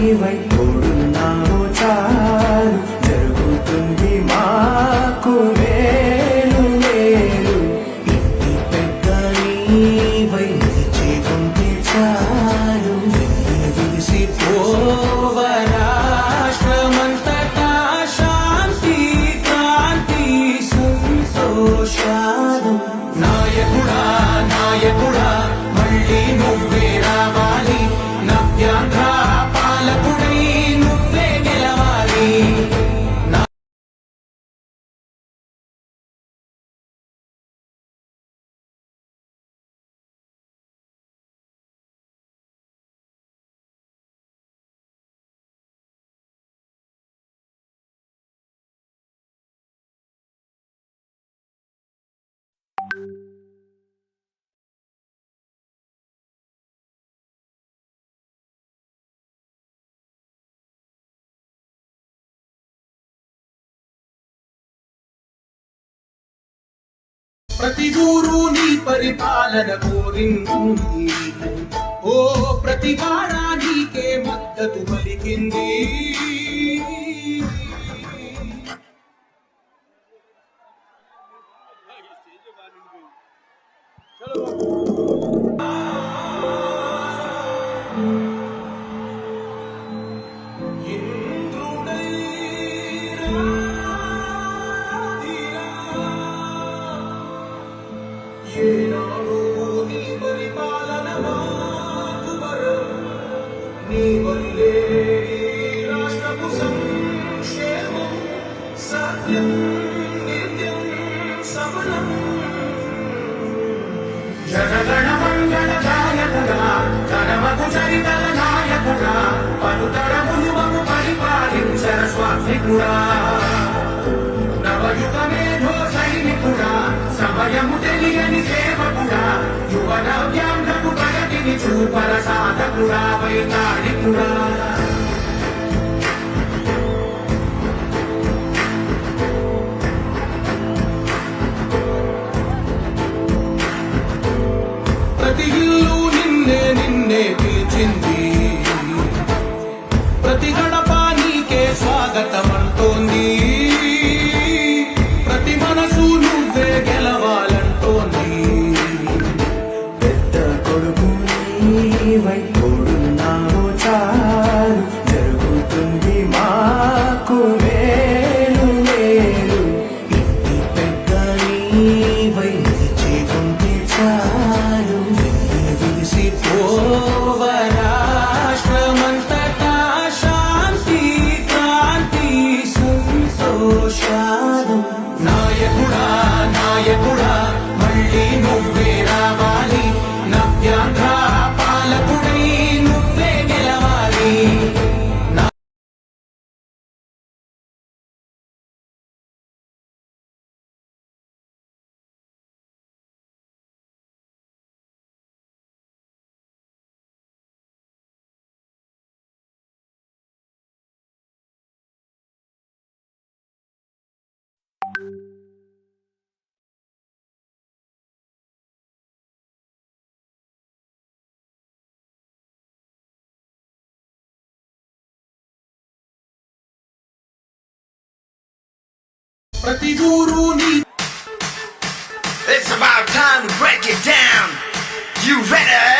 以为 ప్రతి దూరు నీ పరిపాలన కోరింది. ఓ ప్రతి వాడా నీకే మద్దతు పలికింది. చలో. సైనికుడా నవయుగ మేధో సైనికుడా సమయము తెలియని సేవకుడా యువన వ్యాంధ్రపు ప్రగతిని చూపర సాధకుడా వైనాడికుడా. It's about time to break it down. You better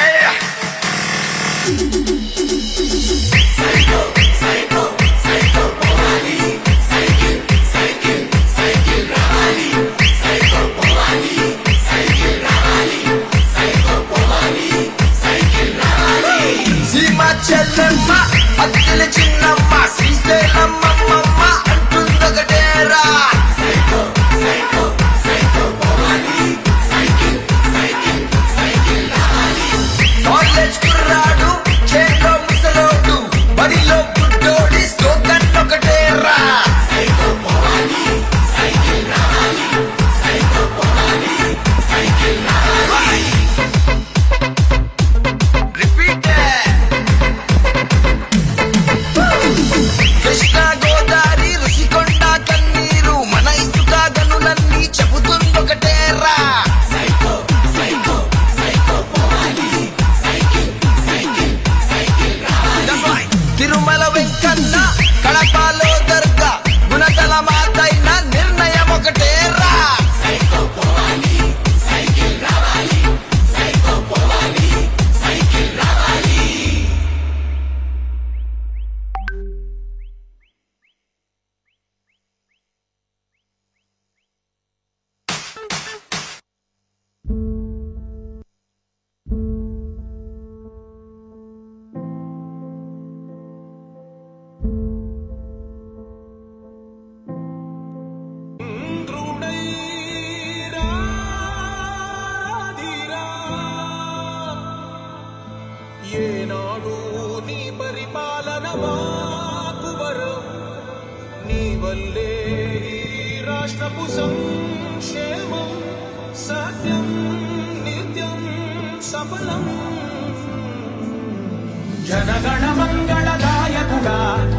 మంగళదాయకుడా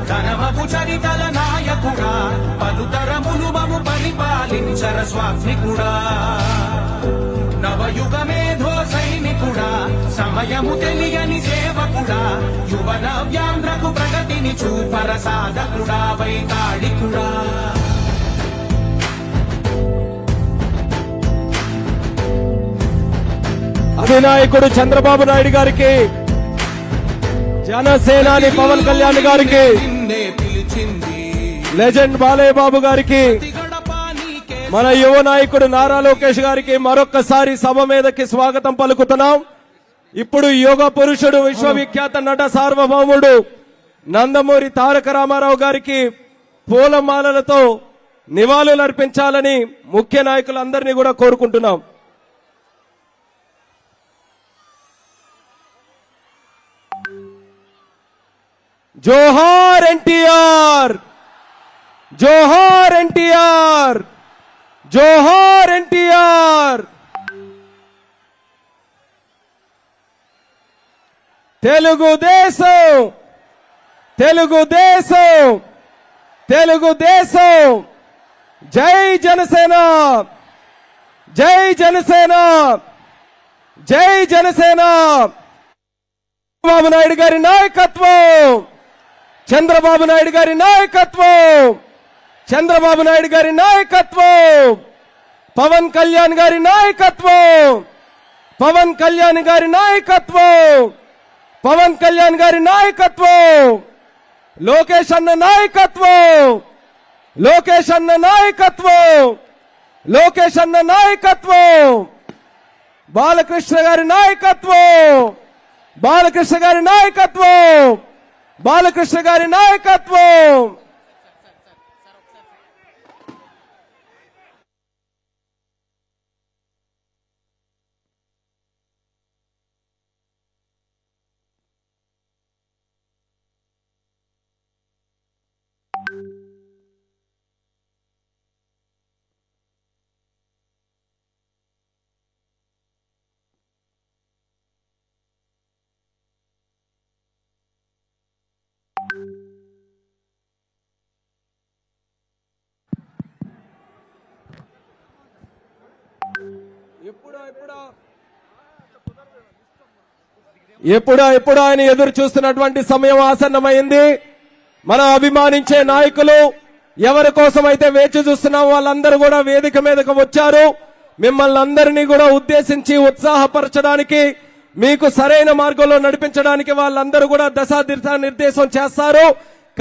ఘనమపు చరితల నాయకుడా పలుతరములు మము పరిపాలించర స్వాత్మికుడా. నవయుగ మేధో సైనికుడా సమయము తెలియని సేవకుడా యువన వ్యాంధ్రకు ప్రగతిని చూపర సాధకుడా వైతాళికుడా. అధినాయకుడు చంద్రబాబు నాయుడు గారికి జనసేనాని పవన్ కళ్యాణ్ గారికి లెజెండ్ బాలయ్య బాబు గారికి మన యువ నాయకుడు నారా లోకేష్ గారికి మరొక్కసారి సభ మీదకి స్వాగతం పలుకుతున్నాం. ఇప్పుడు యోగ పురుషుడు విశ్వవిఖ్యాత నట సార్వభౌముడు నందమూరి తారక రామారావు గారికి పూలమాలలతో నివాళులు అర్పించాలని ముఖ్య నాయకులందరినీ కూడా కోరుకుంటున్నాం. జోహార్ ఎన్టీఆర్! జోహార్ ఎన్టీఆర్! జోహార్ ఎన్టీఆర్! తెలుగుదేశం! తెలుగుదేశం! తెలుగుదేశం! జై జనసేన! జై జనసేన! జై జనసేన! చంద్రబాబు నాయుడు గారి నాయకత్వం! చంద్రబాబు నాయుడు గారి నాయకత్వం! చంద్రబాబు నాయుడు గారి నాయకత్వం! పవన్ కళ్యాణ్ గారి నాయకత్వం! పవన్ కళ్యాణ్ గారి నాయకత్వం! పవన్ కళ్యాణ్ గారి నాయకత్వం! లోకేష్ అన్న నాయకత్వం! లోకేష్ అన్న నాయకత్వం! లోకేష్ అన్న నాయకత్వం! బాలకృష్ణ గారి నాయకత్వం! బాలకృష్ణ గారి నాయకత్వం! బాలకృష్ణ గారి నాయకత్వం. ఎప్పుడో ఎప్పుడో. ఆయన ఎదురు చూస్తున్నటువంటి సమయం ఆసన్నమైంది. మనం అభిమానించే నాయకులు ఎవరి కోసం అయితే వేచి చూస్తున్నాం వాళ్ళందరూ కూడా వేదిక మీదకు వచ్చారు. మిమ్మల్ని అందరినీ కూడా ఉద్దేశించి ఉత్సాహపరచడానికి మీకు సరైన మార్గంలో నడిపించడానికి వాళ్ళందరూ కూడా దశా దిశా నిర్దేశం చేస్తారు.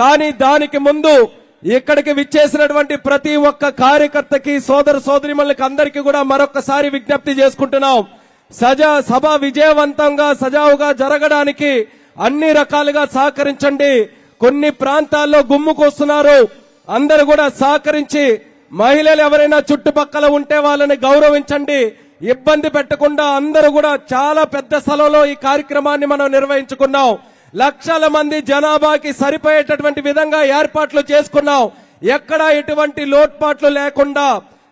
కానీ దానికి ముందు ఇక్కడికి విచ్చేసినటువంటి ప్రతి ఒక్క కార్యకర్తకి సోదర సోదరిమణులకి అందరికీ కూడా మరొకసారి విజ్ఞప్తి చేసుకుంటున్నాం. సజా సభ విజయవంతంగా సజావుగా జరగడానికి అన్ని రకాలుగా సహకరించండి. కొన్ని ప్రాంతాల్లో గుమ్ముకొస్తున్నారు అందరూ కూడా సహకరించి మహిళలు ఎవరైనా చుట్టుపక్కల ఉంటే వాళ్ళని గౌరవించండి. ఇబ్బంది పెట్టకుండా అందరూ కూడా చాలా పెద్ద స్థలంలో ఈ కార్యక్రమాన్ని మనం నిర్వహించుకున్నాం. లక్షల మంది జనాభాకి సరిపోయేటటువంటి విధంగా ఏర్పాట్లు చేసుకున్నాం. ఎక్కడా ఎటువంటి లోట్పాట్లు లేకుండా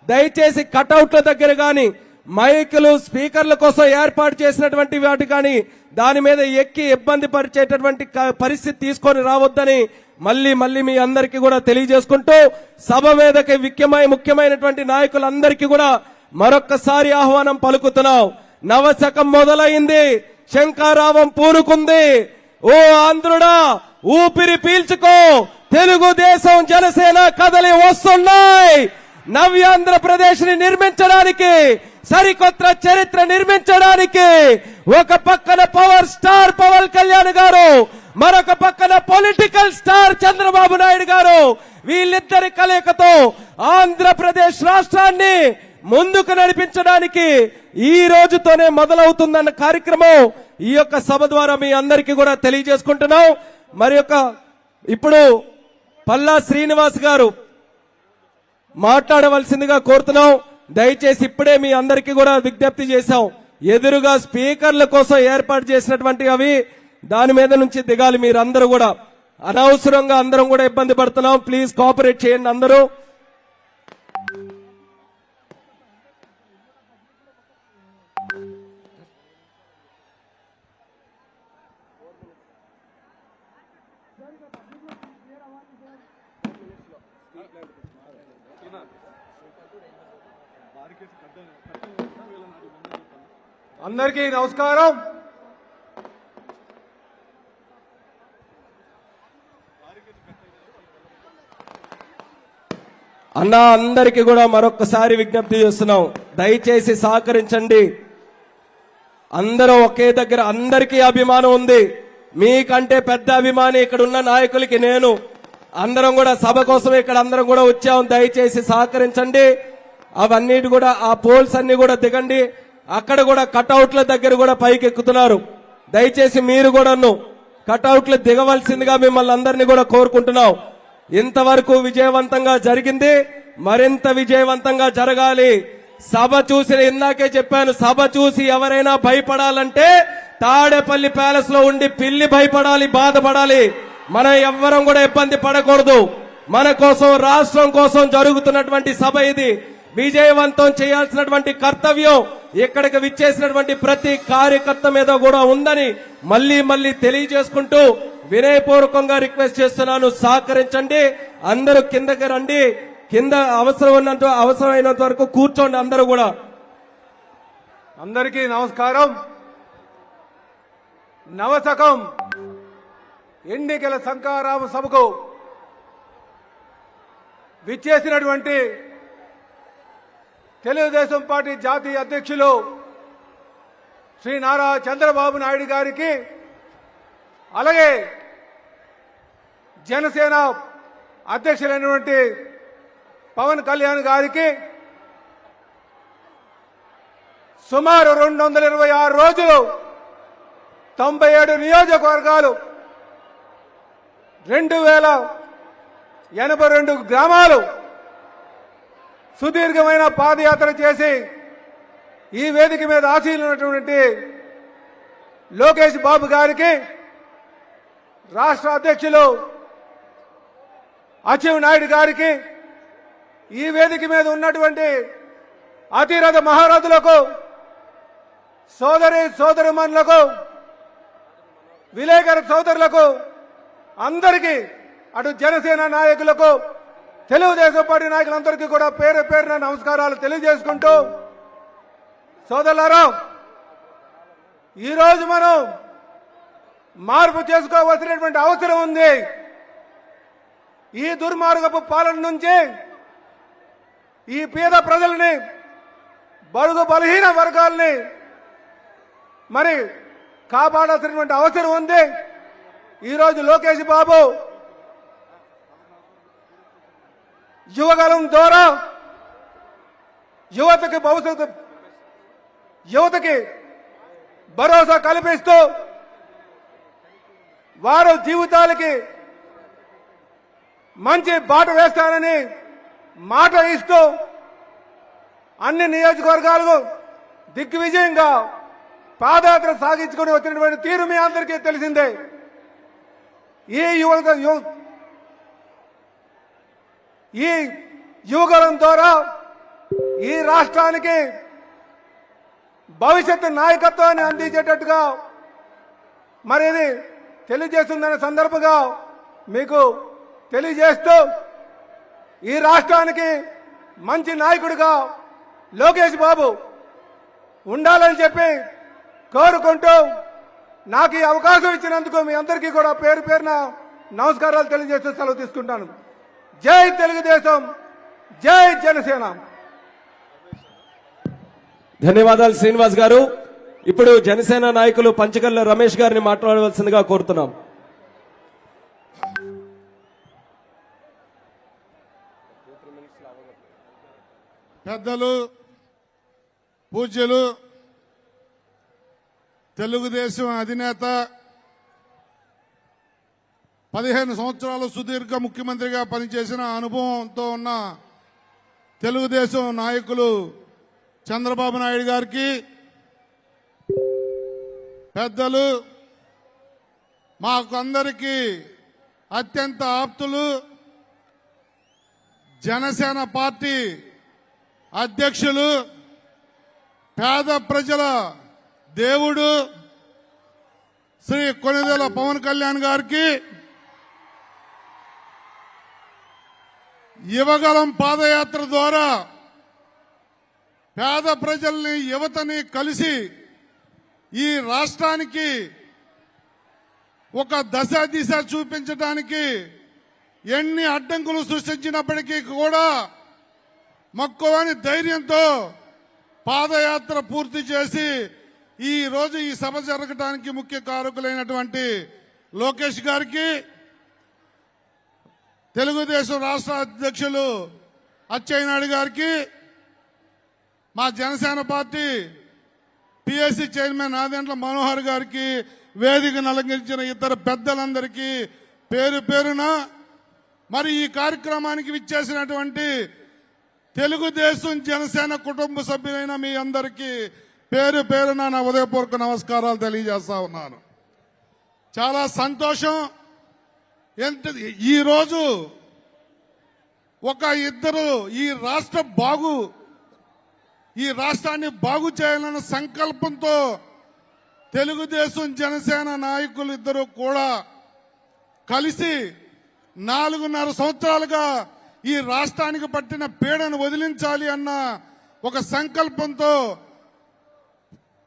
దయచేసి కటౌట్ల దగ్గర గాని మైకులు స్పీకర్ల కోసం ఏర్పాటు చేసినటువంటి వాటి కానీ దాని మీద ఎక్కి ఇబ్బంది పరిచేటటువంటి పరిస్థితి తీసుకొని రావద్దని మళ్ళీ మళ్ళీ మీ అందరికీ కూడా తెలియజేసుకుంటూ సభ మీదకి ముఖ్యమై ముఖ్యమైనటువంటి నాయకులందరికీ కూడా మరొక్కసారి ఆహ్వానం పలుకుతున్నాం. నవశకం మొదలైంది. శంకారావం పూనుకుంది. ఓ ఆంధ్రుడా ఊపిరి పీల్చుకో. తెలుగుదేశం జనసేన కదలి వస్తున్నాయి. నవ్యాంధ్రప్రదేశ్ని నిర్మించడానికి సరికొత్త చరిత్ర నిర్మించడానికి ఒక పక్కన పవర్ స్టార్ పవన్ కళ్యాణ్ గారు మరొక పక్కన పొలిటికల్ స్టార్ చంద్రబాబు నాయుడు గారు. వీళ్ళిద్దరి కలయికతో ఆంధ్రప్రదేశ్ రాష్ట్రాన్ని ముందుకు నడిపించడానికి ఈ రోజుతోనే మొదలవుతుందన్న కార్యక్రమం ఈ యొక్క సభ ద్వారా మీ అందరికీ కూడా తెలియజేసుకుంటున్నాం. మరి యొక్క ఇప్పుడు పల్లా శ్రీనివాస్ గారు మాట్లాడవలసిందిగా కోరుతున్నాం. దయచేసి ఇప్పుడే మీ అందరికీ కూడా విజ్ఞప్తి చేశాం. ఎదురుగా స్పీకర్ల కోసం ఏర్పాటు చేసినటువంటి అవి దాని మీద నుంచి దిగాలి మీరందరూ కూడా. అనవసరంగా అందరం కూడా ఇబ్బంది పడుతున్నాం. ప్లీజ్ కోఆపరేట్ చేయండి అందరూ. అందరికీ నమస్కారం. అన్న అందరికి కూడా మరొకసారి విజ్ఞప్తి చేస్తున్నాం. దయచేసి సహకరించండి. అందరూ ఒకే దగ్గర అందరికీ అభిమానం ఉంది. మీకంటే పెద్ద అభిమాని ఇక్కడ ఉన్న నాయకులకి నేను. అందరం కూడా సభ కోసం ఇక్కడ అందరం కూడా వచ్చాం. దయచేసి సహకరించండి. అవన్నీ కూడా ఆ పోల్స్ అన్ని కూడా దిగండి. అక్కడ కూడా కటౌట్ల దగ్గర కూడా పైకి ఎక్కుతున్నారు దయచేసి మీరు కూడాను కటౌట్లు దిగవలసిందిగా మిమ్మల్ని అందరినీ కూడా కోరుకుంటున్నాం. ఇంతవరకు విజయవంతంగా జరిగింది. మరింత విజయవంతంగా జరగాలి. సభ చూసి ఇందాకే చెప్పాను సభ చూసి ఎవరైనా భయపడాలంటే తాడేపల్లి ప్యాలెస్లో ఉండి పిల్లి భయపడాలి బాధపడాలి. మనం ఎవ్వరం కూడా ఇబ్బంది పడకూడదు. మన కోసం రాష్ట్రం కోసం జరుగుతున్నటువంటి సభ ఇది. విజయవంతం చేయాల్సినటువంటి కర్తవ్యం. ఇక్కడికి విచ్చేసినటువంటి ప్రతి కార్యకర్త మీద కూడా ఉందని మళ్ళీ మళ్ళీ తెలియజేసుకుంటూ వినయపూర్వకంగా రిక్వెస్ట్ చేస్తున్నాను. సహకరించండి. అందరూ కిందకి రండి. కింద అవసరం ఉన్నంత అవసరమైనంత వరకు కూర్చోండి అందరూ కూడా. అందరికీ నమస్కారం. నవశకం ఎన్నికల శంకారామ సభకు విచ్చేసినటువంటి తెలుగుదేశం పార్టీ జాతీయ అధ్యక్షులు శ్రీ నారా చంద్రబాబు నాయుడు గారికి అలాగే జనసేన అధ్యక్షులైనటువంటి పవన్ కళ్యాణ్ గారికి సుమారు రెండు వందల ఇరవై ఆరు రోజులు తొంభై ఏడు నియోజకవర్గాలు రెండు వేల ఎనభై రెండు గ్రామాలు సుదీర్ఘమైన పాదయాత్ర చేసి ఈ వేదిక మీద ఆశీలైనటువంటి లోకేష్ బాబు గారికి రాష్ట్ర అధ్యక్షులు అచివ్ నాయుడు గారికి ఈ వేదిక మీద ఉన్నటువంటి అతిరథ మహారథులకు సోదరి సోదరిమణులకు విలేకరు సోదరులకు అందరికీ అటు జనసేన నాయకులకు తెలుగుదేశం పార్టీ నాయకులందరికీ కూడా పేరు పేరున నమస్కారాలు తెలియజేసుకుంటూ సోదరులారా ఈరోజు మనం మార్పు చేసుకోవాల్సినటువంటి అవసరం ఉంది. ఈ దుర్మార్గపు పాలన నుంచి ఈ పేద ప్రజల్ని బడుగు బలహీన వర్గాల్ని మరి కాపాడాల్సినటువంటి అవసరం ఉంది. ఈరోజు లోకేష్ బాబు యువగలం ద్వారా యువతకి భవిష్యత్తు యువతకి భరోసా కల్పిస్తూ వారు జీవితాలకి మంచి బాట వేస్తానని మాట ఇస్తూ అన్ని నియోజకవర్గాలకు దిగ్విజయంగా పాదయాత్ర సాగించుకుని వచ్చినటువంటి తీరు మీ అందరికీ తెలిసిందే. ఈ యువత యువ ఈ యువకులం ద్వారా ఈ రాష్ట్రానికి భవిష్యత్తు నాయకత్వాన్ని అందించేటట్టుగా మరి ఇది తెలియజేస్తుందనే సందర్భంగా మీకు తెలియజేస్తూ ఈ రాష్ట్రానికి మంచి నాయకుడిగా లోకేష్ బాబు ఉండాలని చెప్పి కోరుకుంటూ నాకు ఈ అవకాశం ఇచ్చినందుకు మీ అందరికీ కూడా పేరు పేరున నమస్కారాలు తెలియజేస్తూ సెలవు తీసుకుంటాను. జై తెలుగుదేశం జై జనసేన. ధన్యవాదాలు శ్రీనివాస్ గారు. ఇప్పుడు జనసేన నాయకులు పంచకల్ల రమేష్ గారిని మాట్లాడవలసిందిగా కోరుతున్నాం. పెద్దలు పూజ్యులు తెలుగుదేశం అధినేత పదిహేను సంవత్సరాలు సుదీర్ఘ ముఖ్యమంత్రిగా పనిచేసిన అనుభవంతో ఉన్న తెలుగుదేశం నాయకులు చంద్రబాబు నాయుడు గారికి పెద్దలు మాకు అందరికీ అత్యంత ఆప్తులు జనసేన పార్టీ అధ్యక్షులు పేద ప్రజల దేవుడు శ్రీ కొనిదెల పవన్ కళ్యాణ్ గారికి యువగలం పాదయాత్ర ద్వారా పేద ప్రజల్ని యువతని కలిసి ఈ రాష్ట్రానికి ఒక దశ దిశ చూపించడానికి ఎన్ని అడ్డంకులు సృష్టించినప్పటికీ కూడా మక్కువని ధైర్యంతో పాదయాత్ర పూర్తి చేసి ఈ రోజు ఈ సభ జరగడానికి ముఖ్య కారకులైనటువంటి లోకేష్ గారికి తెలుగుదేశం రాష్ట్ర అధ్యక్షులు అచ్చెన్నాయుడు గారికి మా Janasena party PSC chairman Nadendla Manohar గారికి వేదిక నలంకరించిన ఇద్దరు పెద్దలందరికీ పేరు పేరున మరి ఈ కార్యక్రమానికి విచ్చేసినటువంటి తెలుగుదేశం జనసేన కుటుంబ సభ్యులైన మీ అందరికీ పేరు పేరున నా ఉదయపూర్వక నమస్కారాలు తెలియజేస్తా ఉన్నాను. చాలా సంతోషం. ఎంత ఈరోజు ఒక ఇద్దరు ఈ రాష్ట్ర బాగు ఈ రాష్ట్రాన్ని బాగు చేయాలన్న సంకల్పంతో తెలుగుదేశం జనసేన నాయకులు ఇద్దరు కూడా కలిసి నాలుగున్నర సంవత్సరాలుగా ఈ రాష్ట్రానికి పట్టిన పీడను వదిలించాలి అన్న ఒక సంకల్పంతో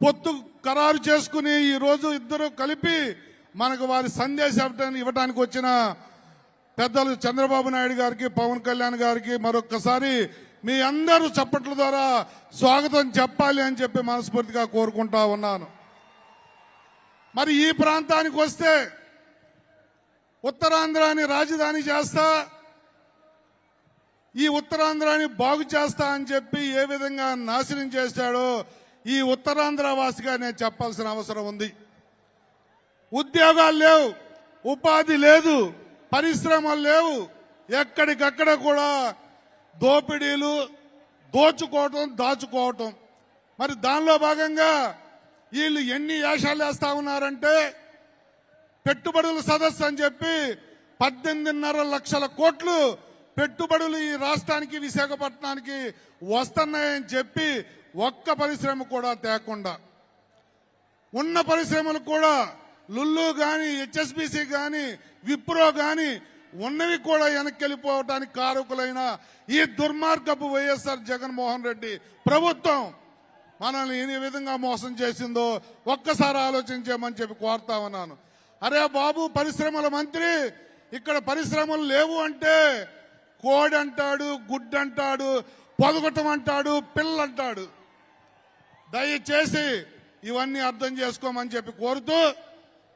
పొత్తు ఖరారు చేసుకుని ఈ రోజు ఇద్దరు కలిపి మనకు వారి సందేశం ఇవ్వడానికి వచ్చిన పెద్దలు చంద్రబాబు నాయుడు గారికి పవన్ కళ్యాణ్ గారికి మరొక్కసారి మీ అందరూ చప్పట్ల ద్వారా స్వాగతం చెప్పాలి అని చెప్పి మనస్ఫూర్తిగా కోరుకుంటా ఉన్నాను. మరి ఈ ప్రాంతానికి వస్తే ఉత్తరాంధ్రాని రాజధాని చేస్తా ఈ ఉత్తరాంధ్రాని బాగు చేస్తా అని చెప్పి ఏ విధంగా నాశనం చేశాడో ఈ ఉత్తరాంధ్ర వాసిగా నేను చెప్పాల్సిన అవసరం ఉంది. ఉద్యోగాలు లేవు ఉపాధి లేదు పరిశ్రమలు లేవు. ఎక్కడికక్కడ కూడా దోపిడీలు దోచుకోవటం దాచుకోవటం. మరి దానిలో భాగంగా వీళ్ళు ఎన్ని యాషాలు వేస్తా ఉన్నారంటే పెట్టుబడుల సదస్సు అని చెప్పి పద్దెనిమిదిన్నర లక్షల కోట్లు పెట్టుబడులు ఈ రాష్ట్రానికి విశాఖపట్నానికి వస్తున్నాయని చెప్పి ఒక్క పరిశ్రమ కూడా తేకుండా. ఉన్న పరిశ్రమలు కూడా లుల్లు కానీ హెచ్ఎస్బిసి కానీ విప్రో కానీ ఉన్నవి కూడా వెనక్కి వెళ్ళిపోవటానికి కారకులైన ఈ దుర్మార్గపు వైఎస్ఆర్ జగన్మోహన్ రెడ్డి ప్రభుత్వం మనల్ని ఏ విధంగా మోసం చేసిందో ఒక్కసారి ఆలోచించామని చెప్పి కోరుతా ఉన్నాను. అరే బాబు పరిశ్రమల మంత్రి ఇక్కడ పరిశ్రమలు లేవు అంటే కోడి అంటాడు గుడ్డు అంటాడు పొదగటం అంటాడు పిల్లంటాడు. దయచేసి ఇవన్నీ అర్థం చేసుకోమని చెప్పి కోరుతూ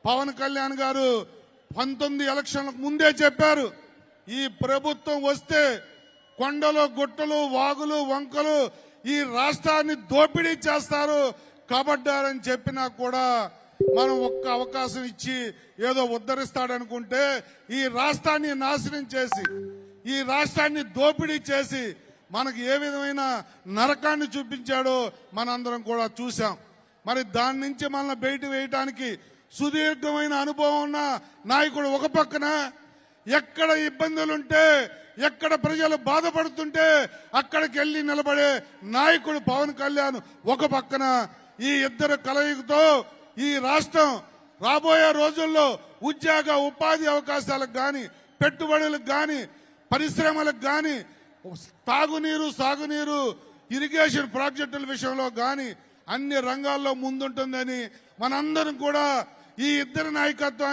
పవన్ కళ్యాణ్ గారు పంతొమ్మిది ఎలక్షన్లకు ముందే చెప్పారు ఈ ప్రభుత్వం వస్తే కొండలు గుట్టలు వాగులు వంకలు ఈ రాష్ట్రాన్ని దోపిడీ చేస్తారు కబడ్డారని చెప్పినా కూడా మనం ఒక్క అవకాశం ఇచ్చి ఏదో ఉద్ధరిస్తాడనుకుంటే ఈ రాష్ట్రాన్ని నాశనం చేసి ఈ రాష్ట్రాన్ని దోపిడీ చేసి మనకు ఏ విధమైన నరకాన్ని చూపించాడో మనందరం కూడా చూసాం మరి దాని నుంచి మనల్ని బయట వేయటానికి సుదీర్ఘమైన అనుభవం ఉన్న నాయకుడు ఒక పక్కన ఎక్కడ ఇబ్బందులుంటే ఎక్కడ ప్రజలు బాధపడుతుంటే అక్కడికి వెళ్ళి నిలబడే నాయకుడు పవన్ కళ్యాణ్ ఒక పక్కన. ఈ ఇద్దరు కలయికతో ఈ రాష్ట్రం రాబోయే రోజుల్లో ఉద్యోగ ఉపాధి అవకాశాలకు కానీ పెట్టుబడులకు కానీ పరిశ్రమలకు కానీ తాగునీరు సాగునీరు ఇరిగేషన్ ప్రాజెక్టుల విషయంలో కానీ అన్ని రంగాల్లో ముందుంటుందని మనందరం కూడా ఈ ఇద్దరి నాయకత్వాన్ని